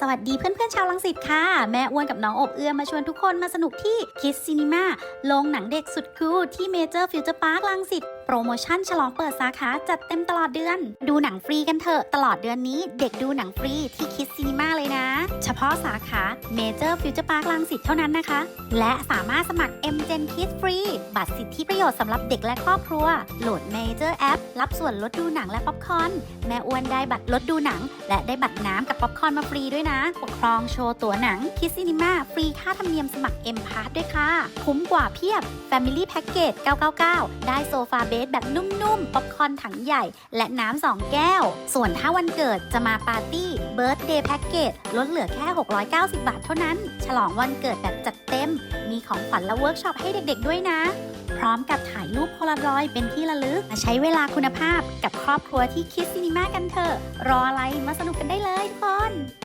สวัสดีเพื่อนๆชาวลังสิตค่ะ แม่อ้วนกับน้องอบเอื้อมาชวนทุกคนมาสนุกที่คิดซีนีมาโรงหนังเด็กสุดคูลที่เมเจอร์ฟิวเจอร์พาร์คลังสิตโปรโมชั่นฉลองเปิดสาขาจัดเต็มตลอดเดือน ดูหนังฟรีกันเถอะ ตลอดเดือนนี้เด็กดูหนังฟรีที่คิดซีนีมาเลยนะ พาะสาขาเมเจอร์ฟิวเจอร์พาร์คลังสิตเท่านั้นนะคะ และสามารถสมัคร M Gen Kids ฟรีบัตรสิทธิประโยชน์สำหรับเด็กและครอบครัว โหลด Major App รับส่วนลดดูหนังและป๊อปคอนแม่อ้วนได้บัตรลดดูหนัง และได้บัตรน้ำกับป๊อปคอนมาฟรีด้วยนะปกครองโชว์ตั๋วหนังคิสซินิมาฟรีค่าธรรมเนียมสมัคร M p a s s ด้วยค่ะ คุ้มกว่าเพียบ Family Package 999 ได้โซฟาเบสแบบนุ่มๆป๊อปคอนถังใหญ่ และน้ำ2แก้ว ส่วนถ้าวันเกิดจะมาปาร์ตี้เบิร์ d เดย์แพ็กเกจลดเหลือแค่ค่ 690 บาทเท่านั้น ฉลองวันเกิดแบบจัดเต็ม มีของขวัญและเวิร์กช็อปให้เด็กๆด้วยนะ พร้อมกับถ่ายรูปโพลารอยด์เป็นที่ระลึกมาใช้เวลาคุณภาพกับครอบครัวที่คิดซินีมากันเถอะ รออะไรมาสนุกกันได้เลย